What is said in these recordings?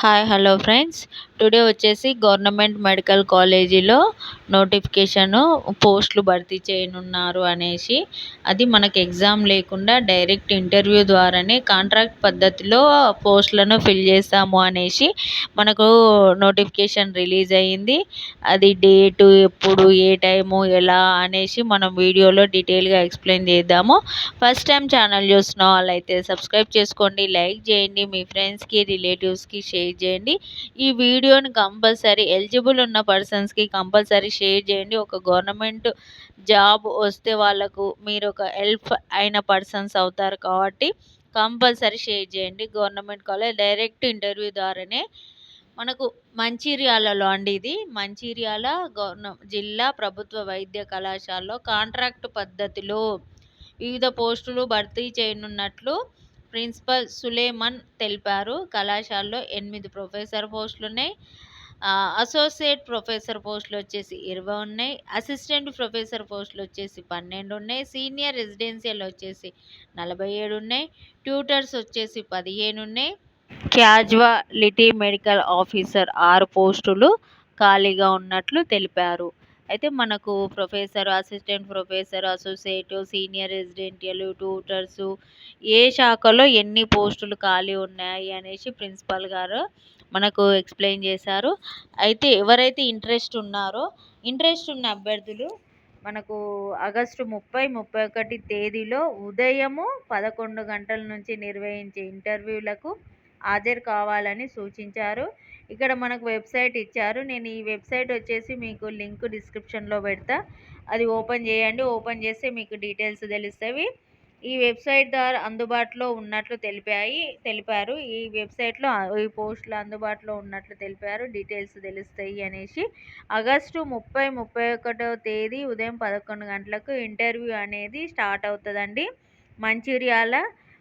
Hi hello friends today వచ్చేసి government medical కాలేజీలో notification పోస్టులు భర్తీ చేయనున్నారు అనేసి అది మనకు ఎగ్జామ్ లేకుండా డైరెక్ట్ ఇంటర్వ్యూ ద్వారానే కాంట్రాక్ట్ పద్ధతిలో పోస్టులను ఫిల్ చేస్తాము అనేసి మనకు నోటిఫికేషన్ రిలీజ్ అయ్యింది. అది డేటు ఎప్పుడు ఏ టైము ఎలా అనేసి మనం వీడియోలో డీటెయిల్గా ఎక్స్ప్లెయిన్ చేద్దాము. ఫస్ట్ టైం ఛానల్ చూసిన వాళ్ళైతే సబ్స్క్రైబ్ చేసుకోండి లైక్ చేయండి. మీ ఫ్రెండ్స్కి రిలేటివ్స్కి షేర్ చేయండి. ఈ వీడియోని కంపల్సరీ ఎలిజిబుల్ ఉన్న పర్సన్స్కి కంపల్సరీ షేర్ చేయండి. ఒక గవర్నమెంట్ జాబ్ వస్తే వాళ్ళకు మీరు ఒక హెల్ప్ అయిన పర్సన్స్ అవుతారు కాబట్టి కంపల్సరీ షేర్ చేయండి. గవర్నమెంట్ కాలేజ్ డైరెక్ట్ ఇంటర్వ్యూ ద్వారానే మనకు మంచిర్యాలలో అండి ఇది. మంచిర్యాల గవర్న జిల్లా ప్రభుత్వ వైద్య కళాశాలలో కాంట్రాక్ట్ పద్ధతిలో వివిధ పోస్టులు భర్తీ చేయనున్నట్లు ప్రిన్సిపల్ సులేమన్ తెలిపారు. కళాశాలలో ఎనిమిది ప్రొఫెసర్ పోస్టులు ఉన్నాయి అసోసియేట్ ప్రొఫెసర్ పోస్టులు వచ్చేసి ఇరవై ఉన్నాయి. అసిస్టెంట్ ప్రొఫెసర్ పోస్టులు వచ్చేసి పన్నెండు ఉన్నాయి. సీనియర్ రెసిడెన్షియల్ వచ్చేసి నలభై ఏడు ఉన్నాయి. ట్యూటర్స్ వచ్చేసి పదిహేను ఉన్నాయి. క్యాజువాలిటీ మెడికల్ ఆఫీసర్ ఆరు పోస్టులు ఖాళీగా ఉన్నట్లు తెలిపారు. అయితే మనకు professor assistant professor associate senior residential tutors ఏ శాఖలో ఎన్ని పోస్టులు ఖాళీ ఉన్నాయి అనేసి ప్రిన్సిపల్ గారు మనకు ఎక్స్ప్లెయిన్ చేశారు. అయితే ఎవరైతే ఇంట్రెస్ట్ ఉన్నారో ఇంట్రెస్ట్ ఉన్న అభ్యర్థులు మనకు ఆగస్టు ముప్పై ముప్పై ఒకటి తేదీలో ఉదయము పదకొండు గంటల నుంచి నిర్వహించే ఇంటర్వ్యూలకు హాజరు కావాలని సూచించారు. ఇక్కడ మనకు వెబ్సైట్ ఇచ్చారు. నేను ఈ వెబ్సైట్ వచ్చేసి మీకు లింక్ డిస్క్రిప్షన్లో పెడతా. అది ఓపెన్ చేయండి. ఓపెన్ చేస్తే మీకు డీటెయిల్స్ తెలుస్తాయి ఈ వెబ్సైట్ ద్వారా అందుబాటులో ఉన్నట్లు తెలిపాయి తెలిపారు. ఈ వెబ్సైట్లో ఈ పోస్టులు అందుబాటులో ఉన్నట్లు తెలిపారు. డీటెయిల్స్ తెలుస్తాయి అనేసి. ఆగస్టు ముప్పై ముప్పై ఒకటో తేదీ ఉదయం పదకొండు గంటలకు ఇంటర్వ్యూ అనేది స్టార్ట్ అవుతుందండి. మంచిర్యాల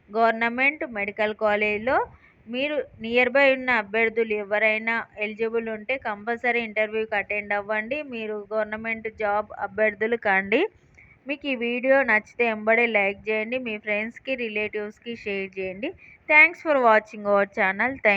గవర్నమెంట్ మెడికల్ కాలేజ్లో మీరు నియర్ బై ఉన్న అభ్యర్థులు ఎవరైనా ఎలిజిబుల్ ఉంటే కంపల్సరీ ఇంటర్వ్యూకి అటెండ్ అవ్వండి. మీరు గవర్నమెంట్ జాబ్ అభ్యర్థులు కండి. మీకు ఈ వీడియో నచ్చితే ఎంబడే లైక్ చేయండి. మీ ఫ్రెండ్స్కి రిలేటివ్స్కి షేర్ చేయండి. Thanks for watching our channel thank